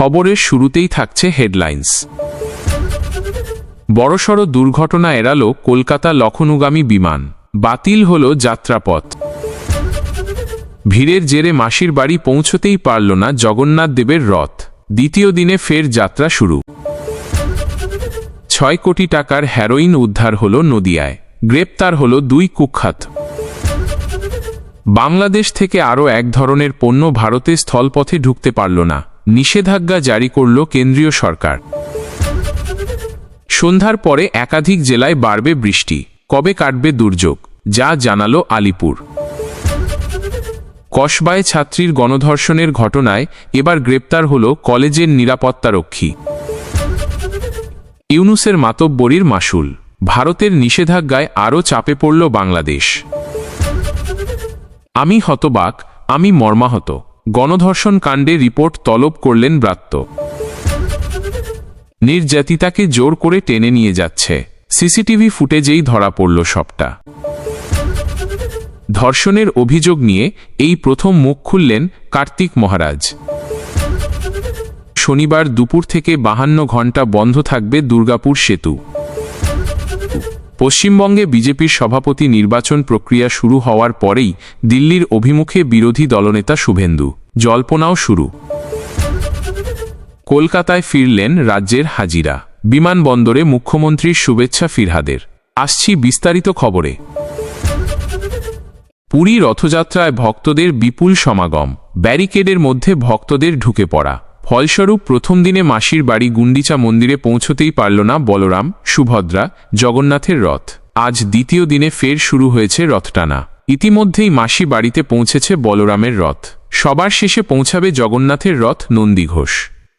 খবরের শুরুতেই থাকছে হেডলাইন্স। বড়সড় দুর্ঘটনা এড়ালো কলকাতা লখনৌগামী বিমান। বাতিল হল যাত্রাপথ। ভিড়ের জেরে মাসির বাড়ি পৌঁছতেই পারল না জগন্নাথ দেবের রথ। দ্বিতীয় দিনে ফের যাত্রা শুরু। ছয় কোটি টাকার হেরোইন উদ্ধার হল নদিয়ায়। গ্রেপ্তার হল দুই কুখ্যাত। বাংলাদেশ থেকে আরও এক ধরনের পণ্য ভারতে স্থলপথে ঢুকতে পারল না। নিষেধাজ্ঞা জারি করল কেন্দ্রীয় সরকার। সন্ধ্যার পরে একাধিক জেলায় বাড়বে বৃষ্টি। কবে কাটবে দুর্যোগ? যা জানালো আলিপুর। কসবায় ছাত্রীর গণধর্ষণের ঘটনায় এবার গ্রেপ্তার হল কলেজের নিরাপত্তারক্ষী। ইউনুসের মাতব্বরীর মাসুল। ভারতের নিষেধাজ্ঞায় আরও চাপে পড়ল বাংলাদেশ। আমি হতবাক, আমি মর্মাহত। গণধর্ষণ কাণ্ডে রিপোর্ট তলব করলেন ব্রাত্য। নির্যাতিতাকে জোর করে টেনে নিয়ে যাচ্ছে। সিসিটিভি ফুটেজেই ধরা পড়ল সবটা। ধর্ষণের অভিযোগ নিয়ে এই প্রথম মুখ খুললেন কার্তিক মহারাজ। শনিবার দুপুর থেকে বাহান্ন ঘণ্টা বন্ধ থাকবে দুর্গাপুর সেতু। পশ্চিমবঙ্গে বিজেপির সভাপতি নির্বাচন প্রক্রিয়া শুরু হওয়ার পরেই দিল্লির অভিমুখে বিরোধী দলনেতা শুভেন্দু। জল্পনাও শুরু। কলকাতায় ফিরলেন রাজ্যের হাজিরা। বিমানবন্দরে মুখ্যমন্ত্রীর শুভেচ্ছা ফিরহাদের। আসছি বিস্তারিত খবরে। পুরী রথযাত্রায় ভক্তদের বিপুল সমাগম। ব্যারিকেডের মধ্যে ভক্তদের ঢুকে পড়া। ফলস্বরূপ প্রথম দিনে মাসির বাড়ি গুন্ডিচা মন্দিরে পৌঁছতেই পারল না বলরাম, সুভদ্রা, জগন্নাথের রথ। আজ দ্বিতীয় দিনে ফের শুরু হয়েছে রথটানা ইতিমধ্যেই মাসি বাড়িতে পৌঁছেছে বলরামের রথ। সবার শেষে পৌঁছাবে জগন্নাথের রথ নন্দীঘোষ।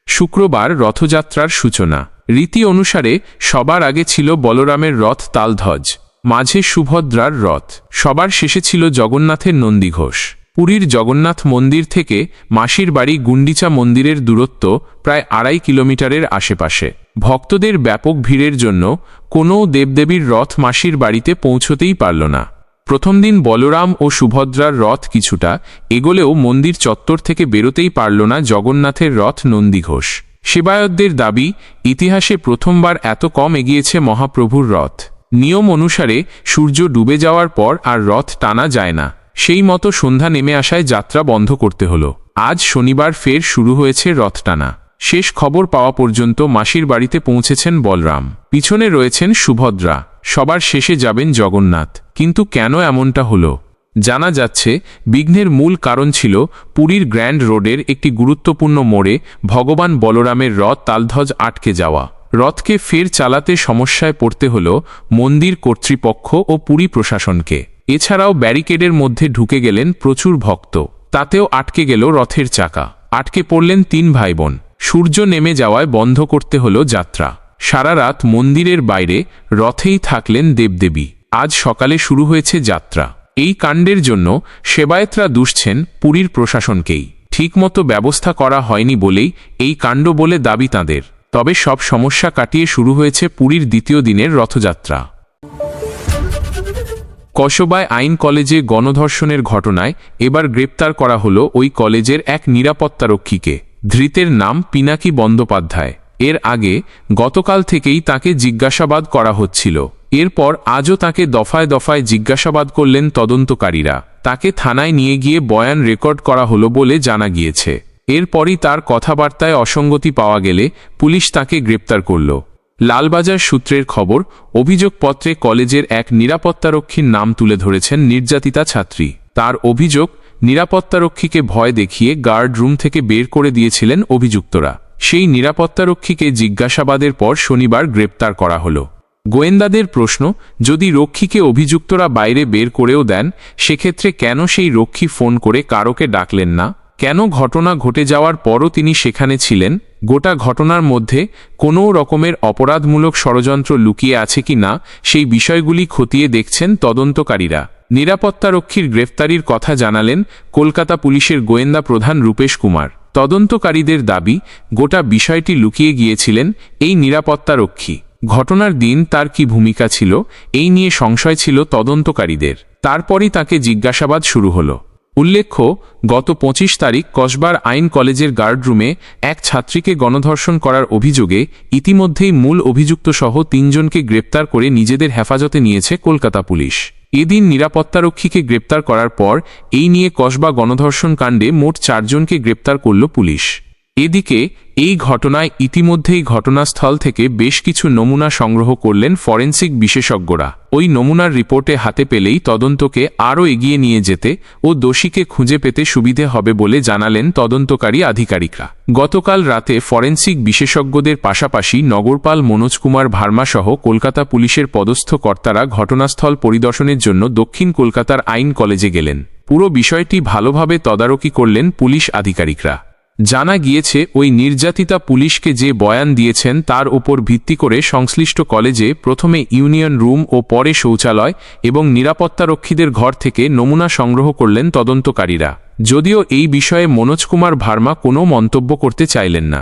শুক্রবার রথযাত্রার সূচনা। রীতি অনুসারে সবার আগে ছিল বলরামের রথ তালধ্বজ, মাঝে সুভদ্রার রথ। সবার শেষে ছিল জগন্নাথের নন্দীঘোষ। পুরীর জগন্নাথ মন্দির থেকে মাসির বাড়ি গুন্ডিচা মন্দিরের দূরত্ব প্রায় আড়াই কিলোমিটারের আশেপাশে। ভক্তদের ব্যাপক ভিড়ের জন্য কোনো দেবদেবীর রথ মাসির বাড়িতে পৌঁছতেই পারল না। প্রথম দিন বলরাম ও সুভদ্রার রথ কিছুটা, এগোলেও মন্দির চত্বর থেকে বেরোতেই পারল না জগন্নাথের রথ নন্দীঘোষ। সেবায়তদের দাবি, ইতিহাসে প্রথমবার এত কম এগিয়েছে মহাপ্রভুর রথ। নিয়ম অনুসারে সূর্য ডুবে যাওয়ার পর আর রথ টানা যায় না। সেই মতো সন্ধ্যা নেমে আসায় যাত্রা বন্ধ করতে হলো। আজ শনিবার ফের শুরু হয়েছে রথ টানা। শেষ খবর পাওয়া পর্যন্ত মাসির বাড়িতে পৌঁছেছেন বলরাম। পিছনে রয়েছেন সুভদ্রা। সবার শেষে যাবেন জগন্নাথ। কিন্তু কেন এমনটা হলো? জানা যাচ্ছে, বিঘ্নের মূল কারণ ছিল পুরীর গ্র্যান্ড রোডের একটি গুরুত্বপূর্ণ মোড়ে ভগবান বলরামের রথ তালধ্বজ আটকে যাওয়া। রথকে ফের চালাতে সমস্যায় পড়তে হল মন্দির কর্তৃপক্ষ ও পুরী প্রশাসনকে। এছাড়াও ব্যারিকেডের মধ্যে ঢুকে গেলেন প্রচুর ভক্ত। তাতেও আটকে গেল রথের চাকা। আটকে পড়লেন তিন ভাই বোন সূর্য নেমে যাওয়ায় বন্ধ করতে হল যাত্রা। সারা রাত মন্দিরের বাইরে রথেই থাকলেন দেবদেবী। আজ সকালে শুরু হয়েছে যাত্রা। এই কাণ্ডের জন্য সেবায়েতরা দুষছেন পুরীর প্রশাসনকেই। ঠিকমতো ব্যবস্থা করা হয়নি বলেই এই কাণ্ড বলে দাবি তাঁদের। তবে সব সমস্যা কাটিয়ে শুরু হয়েছে পুরীর দ্বিতীয় দিনের রথযাত্রা। কসবায় আইন কলেজে গণধর্ষণের ঘটনায় এবার গ্রেপ্তার করা হল ওই কলেজের এক নিরাপত্তারক্ষীকে। ধৃতের নাম পিনাকি বন্দ্যোপাধ্যায়। এর আগে গতকাল থেকেই তাকে জিজ্ঞাসাবাদ করা হচ্ছিল। এরপর আজও তাকে দফায় দফায় জিজ্ঞাসাবাদ করলেন তদন্তকারীরা। তাকে থানায় নিয়ে গিয়ে বয়ান রেকর্ড করা হলো বলে জানা গিয়েছে। এরপরই তার কথাবার্তায় অসঙ্গতি পাওয়া গেলে পুলিশ তাকে গ্রেপ্তার করল। লালবাজার সূত্রের খবর, অভিযোগপত্রে কলেজের এক নিরাপত্তারক্ষীর নাম তুলে ধরেছেন নির্যাতিতা ছাত্রী। তার অভিযোগ, নিরাপত্তারক্ষীকে ভয় দেখিয়ে গার্ড রুম থেকে বের করে দিয়েছিলেন অভিযুক্তরা। সেই নিরাপত্তারক্ষীকে জিজ্ঞাসাবাদের পর শনিবার গ্রেপ্তার করা হলো। গোয়েন্দাদের প্রশ্ন, যদি রক্ষীকে অভিযুক্তরা বাইরে বের করেও দেন, সেক্ষেত্রে কেন সেই রক্ষী ফোন করে কারোকে ডাকলেন না? কেন ঘটনা ঘটে যাওয়ার পরও তিনি সেখানে ছিলেন? গোটা ঘটনার মধ্যে কোনো রকমের অপরাধমূলক ষড়যন্ত্র লুকিয়ে আছে কি না, সেই বিষয়গুলি খতিয়ে দেখছেন তদন্তকারীরা। নিরাপত্তারক্ষীর গ্রেফতারির কথা জানালেন কলকাতা পুলিশের গোয়েন্দা প্রধান রূপেশ কুমার। তদন্তকারীদের দাবি, গোটা বিষয়টি লুকিয়ে গিয়েছিলেন এই নিরাপত্তারক্ষী। ঘটনার দিন তার কি ভূমিকা ছিল? এই নিয়ে সংশয় ছিল তদন্তকারীদের। তারপরই তাকে জিজ্ঞাসাবাদ শুরু হলো। উল্লেখ্য, গত পঁচিশ তারিখ কসবার আইন কলেজের গার্ডরুমে এক ছাত্রীকে গণধর্ষণ করার অভিযোগে ইতিমধ্যেই মূল অভিযুক্তসহ তিনজনকে গ্রেপ্তার করে নিজেদের হেফাজতে নিয়েছে কলকাতা পুলিশ। এদিন নিরাপত্তারক্ষীকে গ্রেপ্তার করার পর এই নিয়ে কসবা গণধর্ষণ কাণ্ডে মোট চারজনকে গ্রেপ্তার করল পুলিশ। এদিকে, এই ঘটনায় ইতিমধ্যেই ঘটনাস্থল থেকে বেশ কিছু নমুনা সংগ্রহ করলেন ফরেন্সিক বিশেষজ্ঞরা। ওই নমুনার রিপোর্টে হাতে পেলেই তদন্তকে আরও এগিয়ে নিয়ে যেতে ও দোষীকে খুঁজে পেতে সুবিধে হবে বলে জানালেন তদন্তকারী আধিকারিকরা। গতকাল রাতে ফরেন্সিক বিশেষজ্ঞদের পাশাপাশি নগরপাল মনোজ কুমার ভার্মাসহ কলকাতা পুলিশের পদস্থ কর্তারা ঘটনাস্থল পরিদর্শনের জন্য দক্ষিণ কলকাতার আইন কলেজে গেলেন। পুরো বিষয়টি ভালোভাবে তদারকি করলেন পুলিশ আধিকারিকরা। জানা গিয়েছে, ওই নির্যাতিতা পুলিশকে যে বয়ান দিয়েছেন তার ওপর ভিত্তি করে সংশ্লিষ্ট কলেজে প্রথমে ইউনিয়ন রুম ও পরে শৌচালয় এবং নিরাপত্তারক্ষীদের ঘর থেকে নমুনা সংগ্রহ করলেন তদন্তকারীরা। যদিও এই বিষয়ে মনোজ কুমার ভার্মা কোনো মন্তব্য করতে চাইলেন না।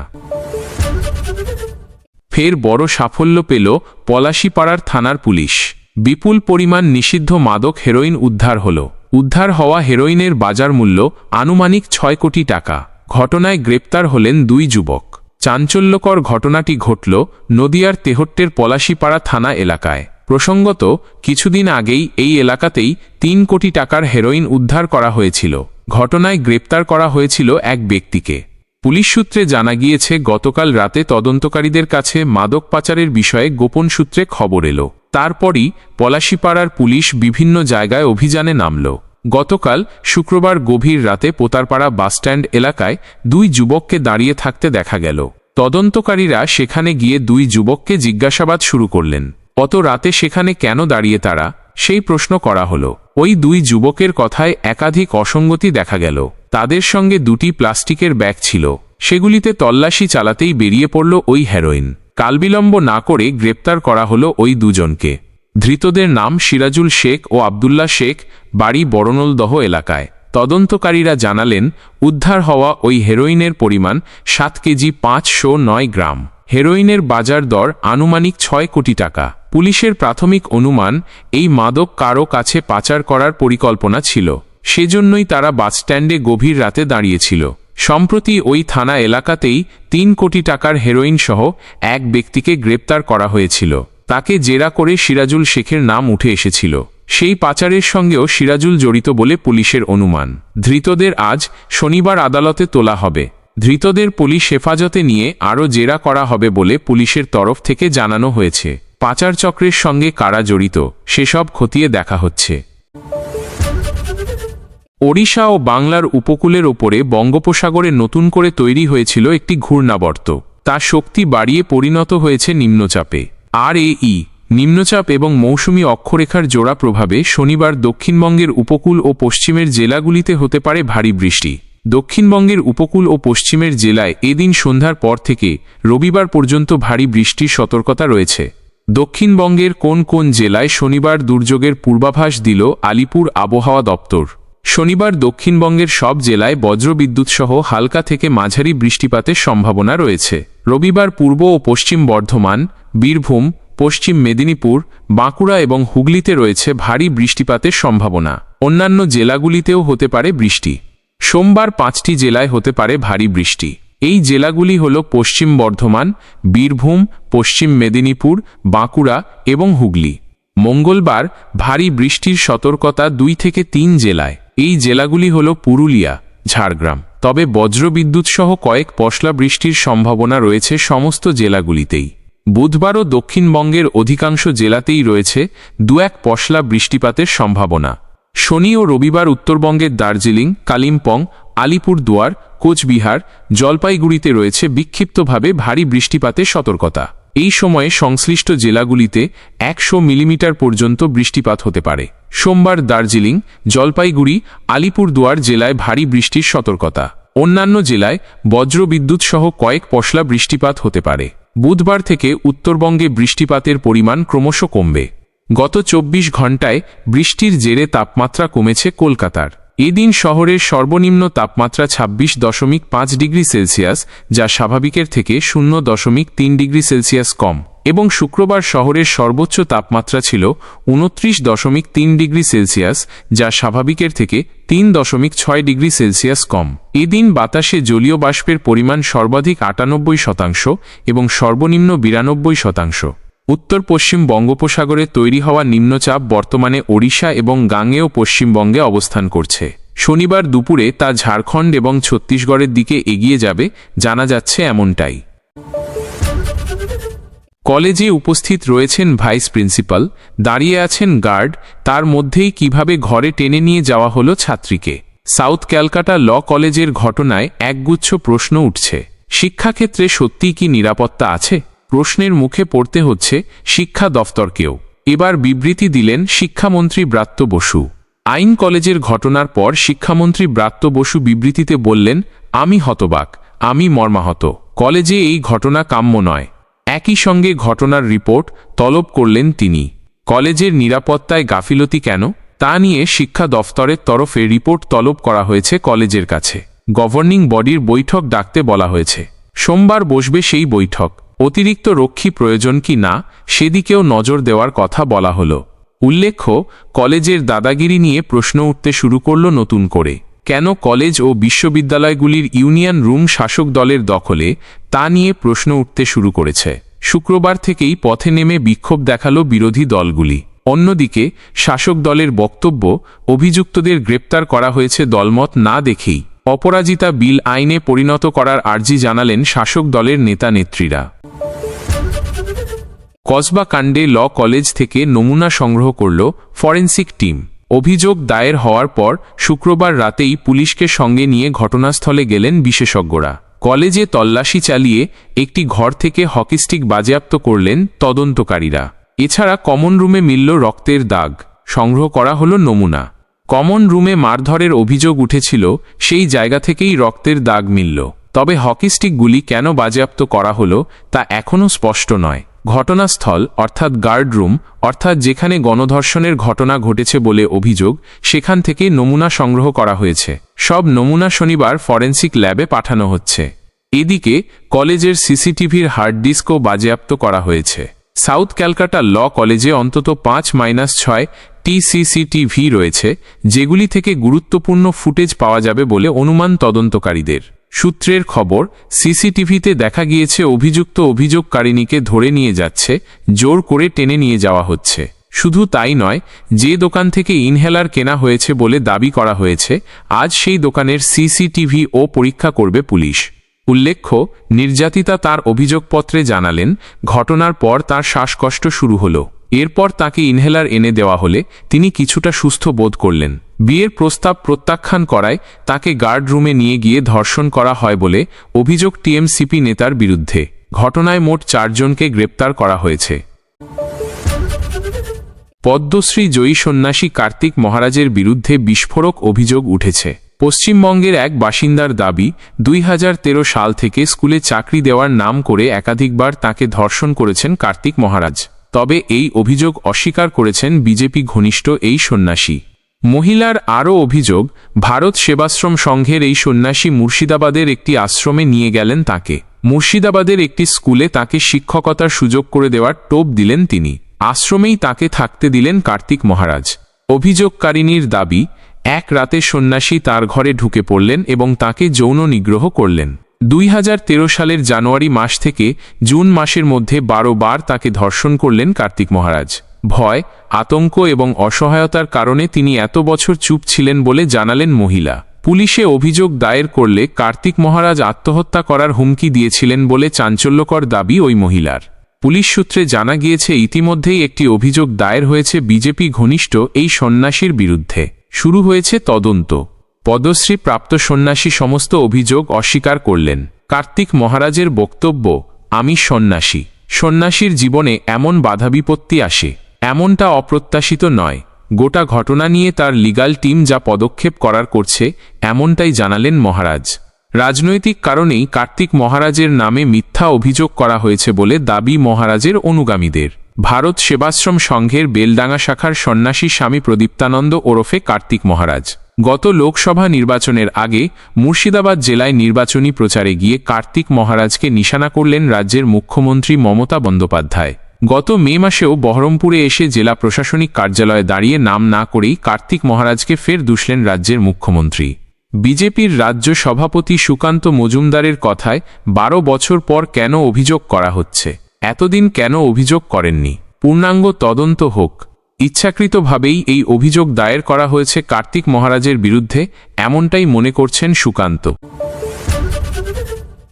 ফের বড় সাফল্য পেল পলাশিপাড়ার থানার পুলিশ। বিপুল পরিমাণ নিষিদ্ধ মাদক হেরোইন উদ্ধার হল। উদ্ধার হওয়া হেরোইনের বাজার মূল্য আনুমানিক ছয় কোটি টাকা। ঘটনায় গ্রেপ্তার হলেন দুই যুবক। চাঞ্চল্যকর ঘটনাটি ঘটল নদিয়ার তেহট্টের পলাশিপাড়া থানা এলাকায়। প্রসঙ্গত, কিছুদিন আগেই এই এলাকাতেই তিন কোটি টাকার হেরোইন উদ্ধার করা হয়েছিল। ঘটনায় গ্রেপ্তার করা হয়েছিল এক ব্যক্তিকে। পুলিশ সূত্রে জানা গিয়েছে, গতকাল রাতে তদন্তকারীদের কাছে মাদক পাচারের বিষয়ে গোপন সূত্রে খবর এলো। তারপরই পলাশিপাড়ার পুলিশ বিভিন্ন জায়গায় অভিযানে নামল। গতকাল শুক্রবার গভীর রাতে পোতারপাড়া বাসস্ট্যান্ড এলাকায় দুই যুবককে দাঁড়িয়ে থাকতে দেখা গেল। তদন্তকারীরা সেখানে গিয়ে দুই যুবককে জিজ্ঞাসাবাদ শুরু করলেন। অত রাতে সেখানে কেন দাঁড়িয়ে তারা? সেই প্রশ্ন করা হলো। ওই দুই যুবকের কথায় একাধিক অসঙ্গতি দেখা গেল। তাদের সঙ্গে দুটি প্লাস্টিকের ব্যাগ ছিল। সেগুলিতে তল্লাশি চালাতেই বেরিয়ে পড়ল ওই হেরোইন। কালবিলম্ব না করে গ্রেপ্তার করা হলো ওই দুজনকে। ধৃতদের নাম সিরাজুল শেখ ও আবদুল্লাহ শেখ, বাড়ি বরনলদহ এলাকায়। তদন্তকারীরা জানালেন, উদ্ধার হওয়া ওই হেরোইনের পরিমাণ সাত কেজি পাঁচশো নয় গ্রাম। হেরোইনের বাজার দর আনুমানিক ছয় কোটি টাকা। পুলিশের প্রাথমিক অনুমান, এই মাদক কারও কাছে পাচার করার পরিকল্পনা ছিল। সেজন্যই তারা বাসস্ট্যান্ডে গভীর রাতে দাঁড়িয়েছিল। সম্প্রতি ওই থানা এলাকাতেই তিন কোটি টাকার হেরোইন সহ এক ব্যক্তিকে গ্রেপ্তার করা হয়েছিল। তাকে জেরা করে সিরাজুল শেখের নাম উঠে এসেছিল। সেই পাচারের সঙ্গেও সিরাজুল জড়িত বলে পুলিশের অনুমান। ধৃতদের আজ শনিবার আদালতে তোলা হবে। ধৃতদের পুলিশ হেফাজতে নিয়ে আরও জেরা করা হবে বলে পুলিশের তরফ থেকে জানানো হয়েছে। পাচার চক্রের সঙ্গে কারা জড়িত, সেসব খতিয়ে দেখা হচ্ছে। ওড়িশা ও বাংলার উপকূলের ওপরে বঙ্গোপসাগরে নতুন করে তৈরি হয়েছিল একটি ঘূর্ণাবর্ত। তার শক্তি বাড়িয়ে পরিণত হয়েছে নিম্নচাপে। আর ই নিম্নচাপ এবং মৌসুমি অক্ষরেখার জোড়া প্রভাবে শনিবার দক্ষিণবঙ্গের উপকূল ও পশ্চিমের জেলাগুলিতে হতে পারে ভারী বৃষ্টি। দক্ষিণবঙ্গের উপকূল ও পশ্চিমের জেলায় এদিন সন্ধ্যার পর থেকে রবিবার পর্যন্ত ভারী বৃষ্টির সতর্কতা রয়েছে। দক্ষিণবঙ্গের কোন কোন জেলায় শনিবার দুর্যোগের পূর্বাভাস দিল আলিপুর আবহাওয়া দপ্তর? শনিবার দক্ষিণবঙ্গের সব জেলায় বজ্রবিদ্যুৎ সহ হালকা থেকে মাঝারি বৃষ্টিপাতের সম্ভাবনা রয়েছে। রবিবার পূর্ব ও পশ্চিম বর্ধমান বীরভূম, পশ্চিম মেদিনীপুর, বাঁকুড়া এবং হুগলিতে রয়েছে ভারী বৃষ্টিপাতের সম্ভাবনা। অন্যান্য জেলাগুলিতেও হতে পারে বৃষ্টি। সোমবার পাঁচটি জেলায় হতে পারে ভারী বৃষ্টি। এই জেলাগুলি হল পশ্চিম বর্ধমান, বীরভূম, পশ্চিম মেদিনীপুর, বাঁকুড়া এবং হুগলি। মঙ্গলবার ভারী বৃষ্টির সতর্কতা দুই থেকে তিন জেলায়। এই জেলাগুলি হল পুরুলিয়া, ঝাড়গ্রাম। তবে বজ্রবিদ্যুৎ সহ কয়েক পশলা বৃষ্টির সম্ভাবনা রয়েছে সমস্ত জেলাগুলিতেই। বুধবারও দক্ষিণবঙ্গের অধিকাংশ জেলাতেই রয়েছে দু এক পশলা বৃষ্টিপাতের সম্ভাবনা। শনি ও রবিবার উত্তরবঙ্গের দার্জিলিং, কালিম্পং, আলিপুরদুয়ার, কোচবিহার, জলপাইগুড়িতে রয়েছে বিক্ষিপ্তভাবে ভারী বৃষ্টিপাতের সতর্কতা। এই সময়ে সংশ্লিষ্ট জেলাগুলিতে একশো মিলিমিটার পর্যন্ত বৃষ্টিপাত হতে পারে। সোমবার দার্জিলিং, জলপাইগুড়ি, আলিপুরদুয়ার জেলায় ভারী বৃষ্টির সতর্কতা। অন্যান্য জেলায় বজ্রবিদ্যুৎ সহ কয়েক পশলা বৃষ্টিপাত হতে পারে। বুধবার থেকে উত্তরবঙ্গে বৃষ্টিপাতের পরিমাণ ক্রমশ কমবে। গত চব্বিশ ঘণ্টায় বৃষ্টির জেরে তাপমাত্রা কমেছে কলকাতার। এদিন শহরের সর্বনিম্ন তাপমাত্রা ২৬ দশমিক পাঁচ ডিগ্রি সেলসিয়াস, যা স্বাভাবিকের থেকে শূন্য দশমিক তিন ডিগ্রি সেলসিয়াস কম। এবং শুক্রবার শহরের সর্বোচ্চ তাপমাত্রা ছিল উনত্রিশ দশমিক তিন ডিগ্রি সেলসিয়াস, যা স্বাভাবিকের থেকে তিন দশমিক ছয় ডিগ্রি সেলসিয়াস কম। এদিন বাতাসে জলীয় বাষ্পের পরিমাণ সর্বাধিক আটানব্বই শতাংশ এবং সর্বনিম্ন বিরানব্বই শতাংশ। উত্তর পশ্চিম বঙ্গোপসাগরে তৈরি হওয়া নিম্নচাপ বর্তমানে ওড়িশা এবং গাঙ্গেয় পশ্চিমবঙ্গে অবস্থান করছে। শনিবার দুপুরে তা ঝাড়খণ্ড এবং ছত্তিশগড়ের দিকে এগিয়ে যাবে, জানা যাচ্ছে এমনটাই। কলেজে উপস্থিত রয়েছেন ভাইস প্রিন্সিপাল, দাঁড়িয়ে আছেন গার্ড, তার মধ্যেই কীভাবে ঘরে টেনে নিয়ে যাওয়া হলো ছাত্রীকে। সাউথ ক্যালকাটা ল কলেজের ঘটনায় একগুচ্ছ প্রশ্ন উঠছে, শিক্ষাক্ষেত্রে সত্যিই কি নিরাপত্তা আছে? প্রশ্নের মুখে পড়তে হচ্ছে, শিক্ষা দফতরকেও। এবার বিবৃতি দিলেন শিক্ষামন্ত্রী ব্রাত্য বসু। আইন কলেজের ঘটনার পর শিক্ষামন্ত্রী ব্রাত্য বসু বিবৃতিতে বললেন, আমি হতবাক, আমি মর্মাহত। কলেজে এই ঘটনা কাম্য নয়। একই সঙ্গে ঘটনার রিপোর্ট তলব করলেন তিনি। কলেজের নিরাপত্তায় গাফিলতি কেন? তা নিয়ে শিক্ষা দফতরের তরফে রিপোর্ট তলব করা হয়েছে কলেজের কাছে। গভর্নিং বডির বৈঠক ডাকতে বলা হয়েছে। সোমবার বসবে সেই বৈঠক। অতিরিক্ত রক্ষী প্রয়োজন কি না, সেদিকেও নজর দেওয়ার কথা বলা হলো। উল্লেখ্য, কলেজের দাদাগিরি নিয়ে প্রশ্ন উঠতে শুরু করল নতুন করে। কেন কলেজ ও বিশ্ববিদ্যালয়গুলির ইউনিয়ন রুম শাসক দলের দখলে, তা নিয়ে প্রশ্ন উঠতে শুরু করেছে। শুক্রবার থেকেই পথে নেমে বিক্ষোভ দেখাল বিরোধী দলগুলি। অন্যদিকে, শাসক দলের বক্তব্য, অভিযুক্তদের গ্রেপ্তার করা হয়েছে দলমত না দেখেই। অপরাজিতা বিল আইনে পরিণত করার আর্জি জানালেন শাসক দলের নেতা নেত্রীরা। কসবা কাণ্ডে ল কলেজ থেকে নমুনা সংগ্রহ করল ফরেন্সিক টিম। অভিযোগ দায়ের হওয়ার পর শুক্রবার রাতেই পুলিশকে সঙ্গে নিয়ে ঘটনাস্থলে গেলেন বিশেষজ্ঞরা। কলেজে তল্লাশি চালিয়ে একটি ঘর থেকে হকিস্টিক বাজেয়াপ্ত করলেন তদন্তকারীরা। এছাড়া কমন রুমে মিলল রক্তের দাগ। সংগ্রহ করা হল নমুনা। কমন রুমে মারধরের অভিযোগ উঠেছিল, সেই জায়গা থেকেই রক্তের দাগ মিলল। তবে হকিস্টিকগুলি কেন বাজেয়াপ্ত করা হলো, তা এখনও স্পষ্ট নয়। ঘটনাস্থল, অর্থাৎ গার্ড রুম অর্থাৎ যেখানে গণধর্ষণের ঘটনা ঘটেছে বলে অভিযোগ, সেখান থেকে নমুনা সংগ্রহ করা হয়েছে। সব নমুনা শনিবার ফরেন্সিক ল্যাবে পাঠানো হচ্ছে। এদিকে, কলেজের সিসিটিভির হার্ড ডিস্কও বাজেয়াপ্ত করা হয়েছে। সাউথ ক্যালকাটা ল কলেজে অন্তত পাঁচ মাইনাস ছয় টিসিসিটিভি রয়েছে, যেগুলি থেকে গুরুত্বপূর্ণ ফুটেজ পাওয়া যাবে বলে অনুমান তদন্তকারীদের। সূত্রের খবর, সিসিটিভিতে দেখা গিয়েছে অভিযুক্ত অভিযোগকারিণীকে ধরে নিয়ে যাচ্ছে, জোর করে টেনে নিয়ে যাওয়া হচ্ছে। শুধু তাই নয়, যে দোকান থেকে ইনহেলার কেনা হয়েছে বলে দাবি করা হয়েছে, আজ সেই দোকানের সিসিটিভি ও পরীক্ষা করবে পুলিশ। উল্লেখ্য, নির্যাতিতা তার অভিযোগপত্রে জানালেন, ঘটনার পর তার শ্বাসকষ্ট শুরু হলো। এরপর তাকে ইনহেলার এনে দেওয়া হলে তিনি কিছুটা সুস্থ বোধ করলেন। বিয়ের প্রস্তাব প্রত্যাখ্যান করায় তাকে গার্ড রুমে নিয়ে গিয়ে ধর্ষণ করা হয় বলে অভিযোগ টিএমসিপি নেতার বিরুদ্ধে। ঘটনায় মোট চারজনকে গ্রেপ্তার করা হয়েছে। পদ্মশ্রী জয়ী সন্ন্যাসী কার্তিক মহারাজের বিরুদ্ধে বিস্ফোরক অভিযোগ উঠেছে। পশ্চিমবঙ্গের এক বাসিন্দার দাবি, দুই হাজার তেরো সাল থেকে স্কুলে চাকরি দেওয়ার নাম করে একাধিকবার তাকে ধর্ষণ করেছেন কার্তিক মহারাজ। তবে এই অভিযোগ অস্বীকার করেছেন বিজেপি ঘনিষ্ঠ এই সন্ন্যাসী। মহিলার আরও অভিযোগ, ভারত সেবাশ্রম সংঘের এই সন্ন্যাসী মুর্শিদাবাদের একটি আশ্রমে নিয়ে গেলেন তাকে। মুর্শিদাবাদের একটি স্কুলে তাকে শিক্ষকতার সুযোগ করে দেওয়ার টোপ দিলেন তিনি। আশ্রমেই তাকে থাকতে দিলেন কার্তিক মহারাজ। অভিযোগকারিনীর দাবি, এক রাতে সন্ন্যাসী তার ঘরে ঢুকে পড়লেন এবং তাকে যৌন নিগ্রহ করলেন। দুই হাজার তেরো সালের জানুয়ারি মাস থেকে জুন মাসের মধ্যে বারো বার তাকে ধর্ষণ করলেন কার্তিক মহারাজ। ভয়, আতঙ্ক এবং অসহায়তার কারণে তিনি এত বছর চুপ ছিলেন বলে জানালেন মহিলা। পুলিশে অভিযোগ দায়ের করলে কার্তিক মহারাজ আত্মহত্যা করার হুমকি দিয়েছিলেন বলে চাঞ্চল্যকর দাবি ওই মহিলার। পুলিশ সূত্রে জানা গিয়েছে, ইতিমধ্যেই একটি অভিযোগ দায়ের হয়েছে বিজেপি ঘনিষ্ঠ এই সন্ন্যাসীর বিরুদ্ধে। শুরু হয়েছে তদন্ত। পদশ্রী প্রাপ্ত সন্ন্যাসী সমস্ত অভিযোগ অস্বীকার করলেন। কার্তিক মহারাজের বক্তব্য, আমি সন্ন্যাসী। সন্ন্যাসীর জীবনে এমন বাধাবিপত্তি আসে, এমনটা অপ্রত্যাশিত নয়। গোটা ঘটনা নিয়ে তার লিগাল টিম যা পদক্ষেপ করার করছে, এমনটাই জানালেন মহারাজ। রাজনৈতিক কারণেই কার্তিক মহারাজের নামে মিথ্যা অভিযোগ করা হয়েছে বলে দাবি মহারাজের অনুগামীদের। ভারত সেবাশ্রম সংঘের বেলডাঙ্গা শাখার সন্ন্যাসী স্বামী প্রদীপ্তানন্দ ওরফে কার্তিক মহারাজ। গত লোকসভা নির্বাচনের আগে মুর্শিদাবাদ জেলায় নির্বাচনী প্রচারে গিয়ে কার্তিক মহারাজকে নিশানা করলেন রাজ্যের মুখ্যমন্ত্রী মমতা বন্দ্যোপাধ্যায়। গত মে মাসেও বহরমপুরে এসে জেলা প্রশাসনিক কার্যালয়ে দাঁড়িয়ে নাম না করেই কার্তিক মহারাজকে ফের দুষলেন রাজ্যের মুখ্যমন্ত্রী। বিজেপির রাজ্য সভাপতি সুকান্ত মজুমদারের কথায় বারো বছর পর কেন অভিযোগ করা হচ্ছে? এতদিন কেন অভিযোগ করেননি? পূর্ণাঙ্গ তদন্ত হোক। ইচ্ছাকৃতভাবেই এই অভিযোগ দায়ের করা হয়েছে কার্তিক মহারাজের বিরুদ্ধে, এমনটাই মনে করছেন সুকান্ত।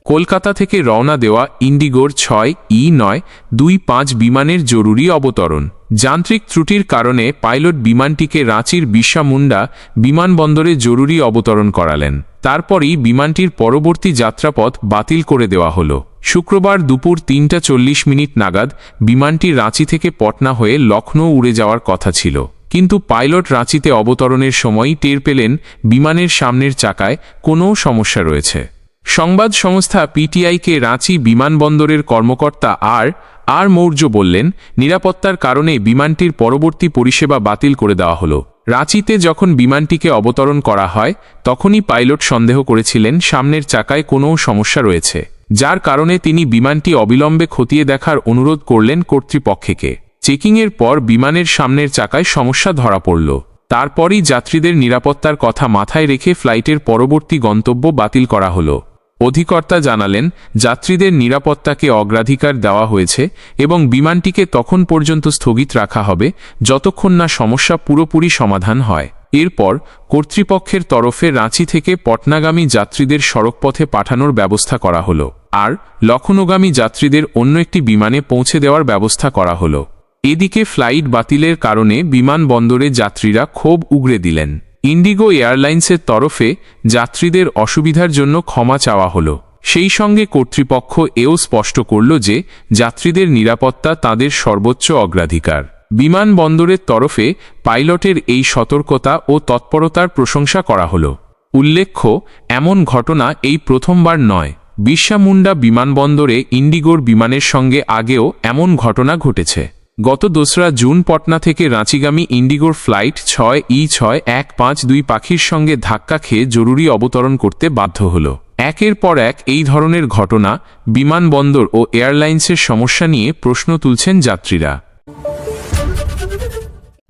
কলকাতা থেকে রওনা দেওয়া ইন্ডিগোর ছয়, ই নয়, দুই পাঁচ বিমানের জরুরি অবতরণ। যান্ত্রিক ত্রুটির কারণে পাইলট বিমানটিকে রাঁচির বিশামুন্ডা বিমানবন্দরে জরুরি অবতরণ করালেন। তারপরই বিমানটির পরবর্তী যাত্রাপথ বাতিল করে দেওয়া হল। শুক্রবার দুপুর তিনটা চল্লিশ মিনিট নাগাদ বিমানটি রাঁচি থেকে পটনা হয়ে লখনৌ উড়ে যাওয়ার কথা ছিল। কিন্তু পাইলট রাঁচিতে অবতরণের সময়ই টের পেলেন বিমানের সামনের চাকায় কোনো সমস্যা রয়েছে। সংবাদ সংস্থা পিটিআইকে রাঁচি বিমানবন্দরের কর্মকর্তা আর আর মৌর্য বললেন, নিরাপত্তার কারণে বিমানটির পরবর্তী পরিষেবা বাতিল করে দেওয়া হলো। রাঁচিতে যখন বিমানটিকে অবতরণ করা হয়, তখনই পাইলট সন্দেহ করেছিলেন সামনের চাকায় কোনো সমস্যা রয়েছে। যার কারণে তিনি বিমানটি অবিলম্বে খতিয়ে দেখার অনুরোধ করলেন কর্তৃপক্ষকে। চেকিংয়ের পর বিমানের সামনের চাকায় সমস্যা ধরা পড়ল। তারপরই যাত্রীদের নিরাপত্তার কথা মাথায় রেখে ফ্লাইটের পরবর্তী গন্তব্য বাতিল করা হলো। অধিকর্তা জানালেন, যাত্রীদের নিরাপত্তাকে অগ্রাধিকার দেওয়া হয়েছে এবং বিমানটিকে তখন পর্যন্ত স্থগিত রাখা হবে, যতক্ষণ না সমস্যা পুরোপুরি সমাধান হয়। এরপর কর্তৃপক্ষের তরফে রাঁচি থেকে পটনাগামী যাত্রীদের সড়কপথে পাঠানোর ব্যবস্থা করা হল, আর লখনৌগামী যাত্রীদের অন্য একটি বিমানে পৌঁছে দেওয়ার ব্যবস্থা করা হল। এদিকে ফ্লাইট বাতিলের কারণে বিমানবন্দরে যাত্রীরা ক্ষোভ উগড়ে দিলেন। ইন্ডিগো এয়ারলাইন্সের তরফে যাত্রীদের অসুবিধার জন্য ক্ষমা চাওয়া হল। সেই সঙ্গে কর্তৃপক্ষ এও স্পষ্ট করল যে, যাত্রীদের নিরাপত্তা তাদের সর্বোচ্চ অগ্রাধিকার। বিমানবন্দরের তরফে পাইলটের এই সতর্কতা ও তৎপরতার প্রশংসা করা হল। উল্লেখ্য, এমন ঘটনা এই প্রথমবার নয়। বিশ্বমুন্ডা বিমানবন্দরে ইন্ডিগোর বিমানের সঙ্গে আগেও এমন ঘটনা ঘটেছে। গত দোসরা জুন পটনা থেকে রাঁচিগামী ইন্ডিগোর ফ্লাইট ছয় ই ছয় এক পাঁচ দুই পাখির সঙ্গে ধাক্কা খেয়ে জরুরি অবতরণ করতে বাধ্য হল। একের পর এক এই ধরনের ঘটনা বিমানবন্দর ও এয়ারলাইন্সের সমস্যা নিয়ে প্রশ্ন তুলছেন যাত্রীরা।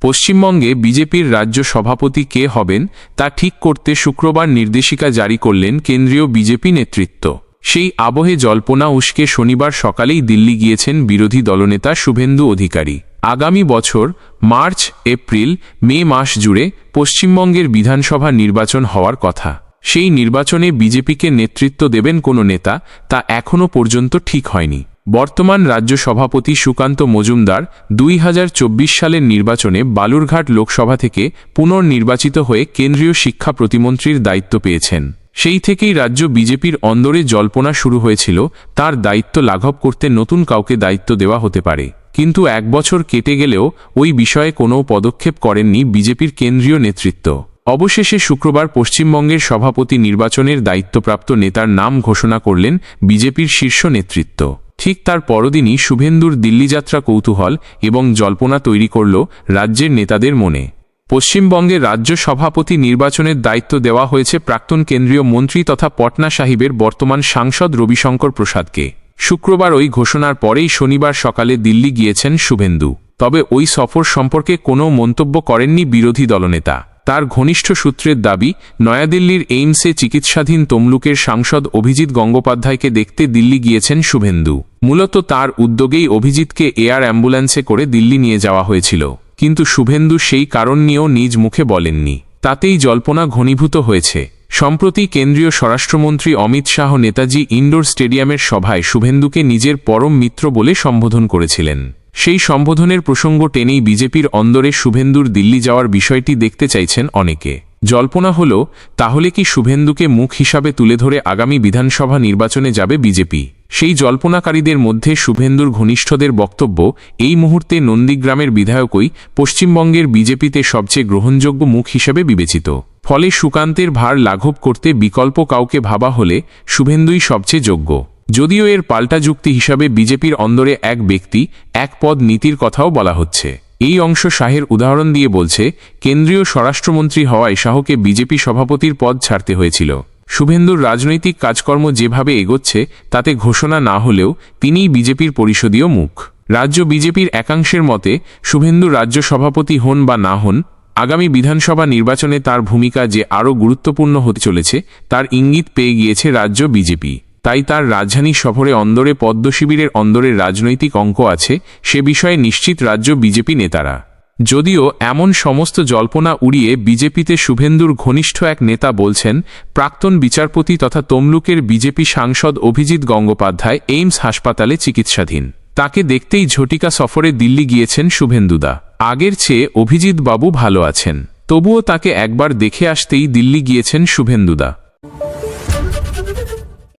পশ্চিমবঙ্গে বিজেপির রাজ্য সভাপতি কে হবেন তা ঠিক করতে শুক্রবার নির্দেশিকা জারি করলেন কেন্দ্রীয় বিজেপি নেতৃত্ব। সেই আবহে জল্পনা উস্কে শনিবার সকালেই দিল্লি গিয়েছেন বিরোধী দলনেতা শুভেন্দু অধিকারী। আগামী বছর, মার্চ, এপ্রিল, মে মাস জুড়ে পশ্চিমবঙ্গের বিধানসভা নির্বাচন হওয়ার কথা। সেই নির্বাচনে বিজেপিকে নেতৃত্ব দেবেন কোনো নেতা, তা এখনও পর্যন্ত ঠিক হয়নি। বর্তমান রাজ্য সভাপতি সুকান্ত মজুমদার দুই হাজার চব্বিশ সালের নির্বাচনে বালুরঘাট লোকসভা থেকে পুনর্নির্বাচিত হয়ে কেন্দ্রীয় শিক্ষা প্রতিমন্ত্রীর দায়িত্ব পেয়েছেন। সেই থেকেই রাজ্য বিজেপির অন্দরে জল্পনা শুরু হয়েছিল, তার দায়িত্ব লাঘব করতে নতুন কাউকে দায়িত্ব দেওয়া হতে পারে। কিন্তু এক বছর কেটে গেলেও ওই বিষয়ে কোনো পদক্ষেপ করেননি বিজেপির কেন্দ্রীয় নেতৃত্ব। অবশেষে শুক্রবার পশ্চিমবঙ্গের সভাপতি নির্বাচনের দায়িত্বপ্রাপ্ত নেতার নাম ঘোষণা করলেন বিজেপির শীর্ষ নেতৃত্ব। ঠিক তার পরদিনই শুভেন্দুর দিল্লি যাত্রা কৌতূহল এবং জল্পনা তৈরি করল রাজ্যের নেতাদের মনে। পশ্চিমবঙ্গে রাজ্য সভাপতি নির্বাচনের দায়িত্ব দেওয়া হয়েছে প্রাক্তন কেন্দ্রীয় মন্ত্রী তথা পটনা সাহিবের বর্তমান সাংসদ রবিশঙ্কর প্রসাদকে। শুক্রবার ওই ঘোষণার পরেই শনিবার সকালে দিল্লি গিয়েছেন শুভেন্দু। তবে ওই সফর সম্পর্কে কোনো মন্তব্য করেননি বিরোধী দলনেতা। তার ঘনিষ্ঠ সূত্রের দাবি, নয়াদিল্লির এইমসে চিকিৎসাধীন তমলুকের সাংসদ অভিজিৎ গঙ্গোপাধ্যায়কে দেখতে দিল্লি গিয়েছেন শুভেন্দু। মূলত তার উদ্যোগেই অভিজিৎকে এয়ার অ্যাম্বুলেন্সে করে দিল্লি নিয়ে যাওয়া হয়েছিল। কিন্তু শুভেন্দু সেই কারণ নিয়েও নিজ মুখে বলেননি। তাতেই জল্পনা ঘনীভূত হয়েছে। সম্প্রতি কেন্দ্রীয় স্বরাষ্ট্রমন্ত্রী অমিত শাহ নেতাজি ইন্ডোর স্টেডিয়ামের সভায় শুভেন্দুকে নিজের পরম মিত্র বলে সম্বোধন করেছিলেন। সেই সম্বোধনের প্রসঙ্গ টেনেই বিজেপির অন্দরে শুভেন্দুর দিল্লি যাওয়ার বিষয়টি দেখতে চাইছেন অনেকে। জল্পনা হল, তাহলে কি শুভেন্দুকে মুখ হিসাবে তুলে ধরে আগামী বিধানসভা নির্বাচনে যাবে বিজেপি? সেই জল্পনাকারীদের মধ্যে শুভেন্দুর ঘনিষ্ঠদের বক্তব্য, এই মুহূর্তে নন্দীগ্রামের বিধায়কই পশ্চিমবঙ্গের বিজেপিতে সবচেয়ে গ্রহণযোগ্য মুখ হিসেবে বিবেচিত। ফলে সুকান্তের ভার লাঘব করতে বিকল্প কাউকে ভাবা হলে শুভেন্দুই সবচেয়ে যোগ্য। যদিও এর পাল্টা যুক্তি হিসাবে বিজেপির অন্দরে এক ব্যক্তি এক পদ নীতির কথাও বলা হচ্ছে। এই অংশ শাহের উদাহরণ দিয়ে বলছে, কেন্দ্রীয় স্বরাষ্ট্রমন্ত্রী হওয়ায় শাহকে বিজেপি সভাপতির পদ ছাড়তে হয়েছিল। শুভেন্দুর রাজনৈতিক কাজকর্ম যেভাবে এগোচ্ছে, তাতে ঘোষণা না হলেও তিনিই বিজেপির পরিষদীয় মুখ। রাজ্য বিজেপির একাংশের মতে, শুভেন্দু রাজ্য সভাপতি হন বা না হন, আগামী বিধানসভা নির্বাচনে তার ভূমিকা যে আরও গুরুত্বপূর্ণ হতে চলেছে, তার ইঙ্গিত পেয়ে গিয়েছে রাজ্য বিজেপি। তাই তার রাজধানী সফরে অন্দরে পদ্ম শিবিরের অন্দরের রাজনৈতিক অঙ্ক আছে, সে বিষয়ে নিশ্চিত রাজ্য বিজেপি নেতারা। যদিও এমন সমস্ত জল্পনা উড়িয়ে বিজেপিতে শুভেন্দুর ঘনিষ্ঠ এক নেতা বলছেন, প্রাক্তন বিচারপতি তথা তমলুকের বিজেপি সাংসদ অভিজিৎ গঙ্গোপাধ্যায় এইমস হাসপাতালে চিকিৎসাধীন। তাকে দেখতেই ঝটিকা সফরে দিল্লি গিয়েছেন শুভেন্দুদা। আগের চেয়ে অভিজিৎ বাবু ভালো আছেন। তবুও তাকে একবার দেখে আসতেই দিল্লি গিয়েছেন শুভেন্দুদা।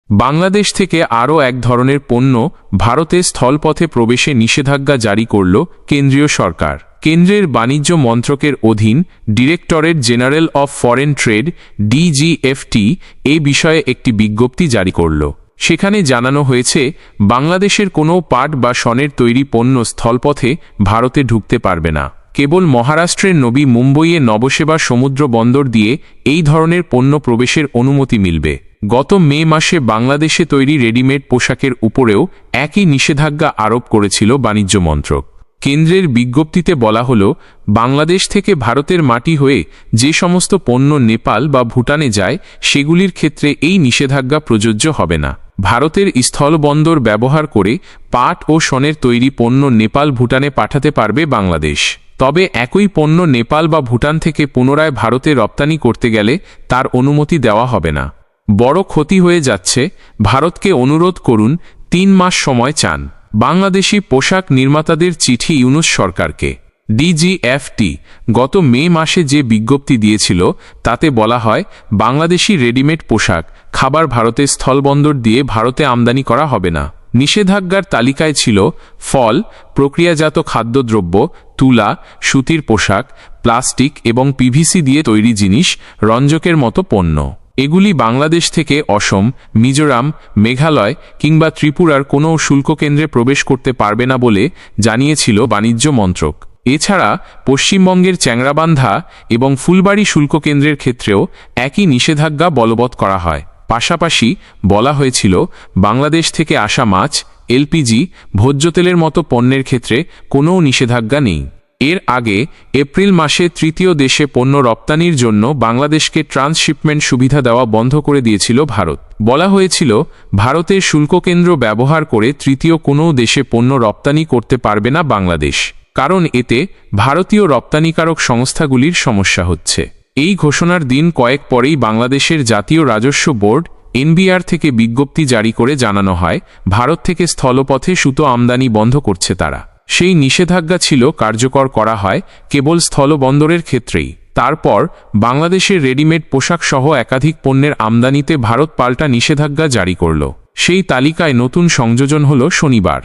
বাংলাদেশ থেকে আরও এক ধরনের পণ্য ভারতে স্থলপথে প্রবেশে নিষেধাজ্ঞা জারি করল কেন্দ্রীয় সরকার। কেন্দ্রের বাণিজ্য মন্ত্রকের অধীন directorate general of foreign trade, DGFT, এ বিষয়ে একটি বিজ্ঞপ্তি জারি করল। সেখানে জানানো হয়েছে, বাংলাদেশের কোনো পাট বা সনের তৈরি পণ্য স্থলপথে ভারতে ঢুকতে পারবে না। কেবল মহারাষ্ট্রের নবী মুম্বইয়ে নবসেবা সমুদ্র বন্দর দিয়ে এই ধরনের পণ্য প্রবেশের অনুমতি মিলবে। গত মে মাসে বাংলাদেশে তৈরি রেডিমেড পোশাকের উপরেও একই নিষেধাজ্ঞা আরোপ করেছিল বাণিজ্য মন্ত্রক। কেন্দ্রের বিজ্ঞপ্তিতে বলা হল, বাংলাদেশ থেকে ভারতের মাটি হয়ে যে সমস্ত পণ্য নেপাল বা ভুটানে যায়, সেগুলির ক্ষেত্রে এই নিষেধাজ্ঞা প্রযোজ্য হবে না। ভারতের স্থলবন্দর ব্যবহার করে পাট ও সনের তৈরি পণ্য নেপাল, ভুটানে পাঠাতে পারবে বাংলাদেশ। তবে একই পণ্য নেপাল বা ভুটান থেকে পুনরায় ভারতে রপ্তানি করতে গেলে তার অনুমতি দেওয়া হবে না। বড় ক্ষতি হয়ে যাচ্ছে, ভারতকে অনুরোধ করুন, তিন মাস সময় চান। বাংলাদেশি পোশাক নির্মাতাদের চিঠি ইউনুস সরকারকে। ডিজিএফটি, গত মে মাসে যে বিজ্ঞপ্তি দিয়েছিল, তাতে বলা হয়, বাংলাদেশি রেডিমেড পোশাক, খাবার ভারতে স্থলবন্দর দিয়ে ভারতে আমদানি করা হবে না। নিষেধাজ্ঞার তালিকায় ছিল, ফল, প্রক্রিয়াজাত খাদ্যদ্রব্য, তুলা, সুতির পোশাক, প্লাস্টিক এবং পিভিসি দিয়ে তৈরি জিনিস, রঞ্জকের মতো পণ্য। এগুলি বাংলাদেশ থেকে অসম, মিজোরাম, মেঘালয় কিংবা ত্রিপুরার কোনো শুল্ক কেন্দ্রে প্রবেশ করতে পারবে না বলে জানিয়েছিল বাণিজ্য মন্ত্রক। এছাড়া, পশ্চিমবঙ্গের চ্যাংরাবান্ধা এবং ফুলবাড়ি শুল্ক কেন্দ্রের ক্ষেত্রেও একই নিষেধাজ্ঞা বলবৎ করা হয়। পাশাপাশি বলা হয়েছিল, বাংলাদেশ থেকে আসা মাছ, এলপিজি ভোজ্য তেলের মতো পণ্যের ক্ষেত্রে কোনো নিষেধাজ্ঞা নেই। এর আগে এপ্রিল মাসে তৃতীয় দেশে পণ্য রপ্তানির জন্য বাংলাদেশকে ট্রান্সশিপমেন্ট সুবিধা দেওয়া বন্ধ করে দিয়েছিল ভারত। বলা হয়েছিল ভারতের শুল্ক কেন্দ্র ব্যবহার করে তৃতীয় কোনো দেশে পণ্য রপ্তানি করতে পারবে না বাংলাদেশ, কারণ এতে ভারতীয় রপ্তানিকারক সংস্থাগুলির সমস্যা হচ্ছে। এই ঘোষণার দিন কয়েক পরেই বাংলাদেশের জাতীয় রাজস্ব বোর্ড, এনবিআর থেকে বিজ্ঞপ্তি জারি করে জানানো হয়, ভারত থেকে স্থলপথে সুতো আমদানি বন্ধ করছে তারা। সেই নিষেধাজ্ঞা ছিল কার্যকর করা হয় কেবল স্থলবন্দরের ক্ষেত্রেই। তারপর বাংলাদেশের রেডিমেড পোশাক সহ একাধিক পণ্যের আমদানিতে ভারত পাল্টা নিষেধাজ্ঞা জারি করল। সেই তালিকায় নতুন সংযোজন হল শনিবার।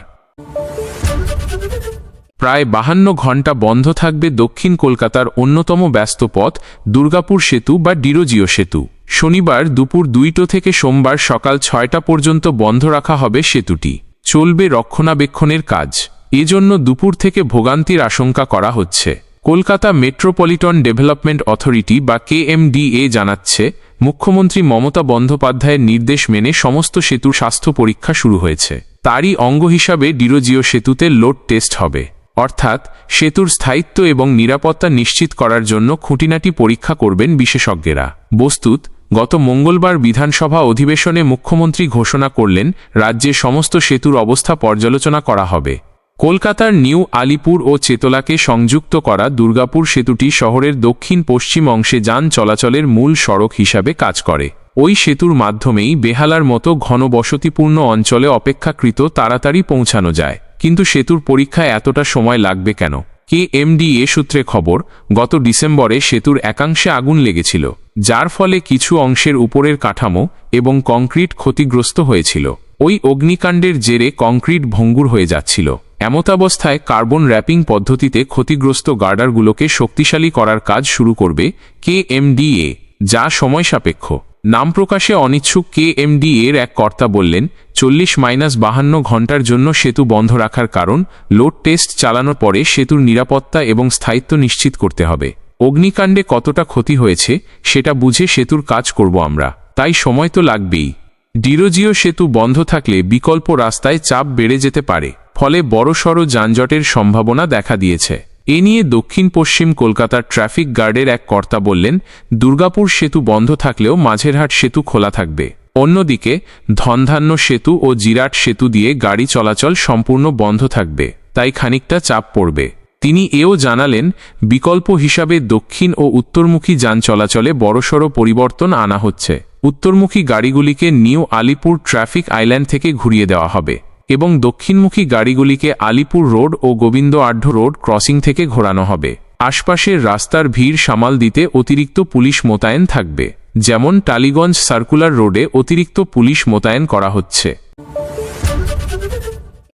প্রায় বাহান্ন ঘণ্টা বন্ধ থাকবে দক্ষিণ কলকাতার অন্যতম ব্যস্ত পথ দুর্গাপুর সেতু বা ডিরোজিও সেতু। শনিবার দুপুর দুইটো থেকে সোমবার সকাল ছয়টা পর্যন্ত বন্ধ রাখা হবে সেতুটি। চলবে রক্ষণাবেক্ষণের কাজ। এজন্য দুপুর থেকে ভোগান্তির আশঙ্কা করা হচ্ছে। কলকাতা মেট্রোপলিটন ডেভেলপমেন্ট অথরিটি বা কেএমডিএ জানাচ্ছে, মুখ্যমন্ত্রী মমতা বন্দ্যোপাধ্যায়ের নির্দেশ মেনে সমস্ত সেতুর স্বাস্থ্য পরীক্ষা শুরু হয়েছে। তারই অঙ্গ হিসাবে ডিরোজিও সেতুতে লোড টেস্ট হবে। অর্থাৎ, সেতুর স্থায়িত্ব এবং নিরাপত্তা নিশ্চিত করার জন্য খুঁটিনাটি পরীক্ষা করবেন বিশেষজ্ঞেরা। বস্তুত গত মঙ্গলবার বিধানসভা অধিবেশনে মুখ্যমন্ত্রী ঘোষণা করলেন, রাজ্যে সমস্ত সেতুর অবস্থা পর্যালোচনা করা হবে। কলকাতার নিউ আলিপুর ও চেতলাকে সংযুক্ত করা দুর্গাপুর সেতুটি শহরের দক্ষিণ পশ্চিম অংশে যান চলাচলের মূল সড়ক হিসাবে কাজ করে। ওই সেতুর মাধ্যমেই বেহালার মতো ঘনবসতিপূর্ণ অঞ্চলে অপেক্ষাকৃত তাড়াতাড়ি পৌঁছানো যায়। কিন্তু সেতুর পরীক্ষায় এতটা সময় লাগবে কেন? কে এমডিএ সূত্রে খবর, গত ডিসেম্বরে সেতুর একাংশে আগুন লেগেছিল, যার ফলে কিছু অংশের উপরের কাঠামো এবং কংক্রিট ক্ষতিগ্রস্ত হয়েছিল। ওই অগ্নিকাণ্ডের জেরে কংক্রিট ভঙ্গুর হয়ে যাচ্ছিল। এমতাবস্থায় কার্বন র্যাপিং পদ্ধতিতে ক্ষতিগ্রস্ত গার্ডারগুলোকে শক্তিশালী করার কাজ শুরু করবে কে এমডিএ যা সময় সাপেক্ষ। নাম প্রকাশে অনিচ্ছুক কে এমডি এর এক কর্তা বললেন, চল্লিশ মাইনাস বাহান্ন ঘণ্টার জন্য সেতু বন্ধ রাখার কারণ, লোড টেস্ট চালানোর পরে সেতুর নিরাপত্তা এবং স্থায়িত্ব নিশ্চিত করতে হবে। অগ্নিকাণ্ডে কতটা ক্ষতি হয়েছে, সেটা বুঝে সেতুর কাজ করব আমরা। তাই সময় তো লাগবেই। ডিরোজিও সেতু বন্ধ থাকলে বিকল্প রাস্তায় চাপ বেড়ে যেতে পারে। ফলে বড়সড় যানজটের সম্ভাবনা দেখা দিয়েছে। এ নিয়ে দক্ষিণ পশ্চিম কলকাতার ট্রাফিক গার্ডের এক কর্তা বললেন, দুর্গাপুর সেতু বন্ধ থাকলেও মাঝেরহাট সেতু খোলা থাকবে। অন্যদিকে, ধনধান্য সেতু ও জিরাট সেতু দিয়ে গাড়ি চলাচল সম্পূর্ণ বন্ধ থাকবে, তাই খানিকটা চাপ পড়বে। তিনি এও জানালেন, বিকল্প হিসাবে দক্ষিণ ও উত্তরমুখী যান চলাচলে বড়সড় পরিবর্তন আনা হচ্ছে। উত্তরমুখী গাড়িগুলিকে নিউ আলিপুর ট্রাফিক আইল্যান্ড থেকে ঘুরিয়ে দেওয়া হবে। এবং দক্ষিণমুখী গাড়িগুলিকে আলিপুর রোড ও গোবিন্দ আঢ্য রোড ক্রসিং থেকে ঘোরানো হবে। আশপাশের রাস্তার ভিড় সামাল দিতে অতিরিক্ত পুলিশ মোতায়েন থাকবে। যেমন টালিগঞ্জ সার্কুলার রোডে অতিরিক্ত পুলিশ মোতায়েন করা হচ্ছে।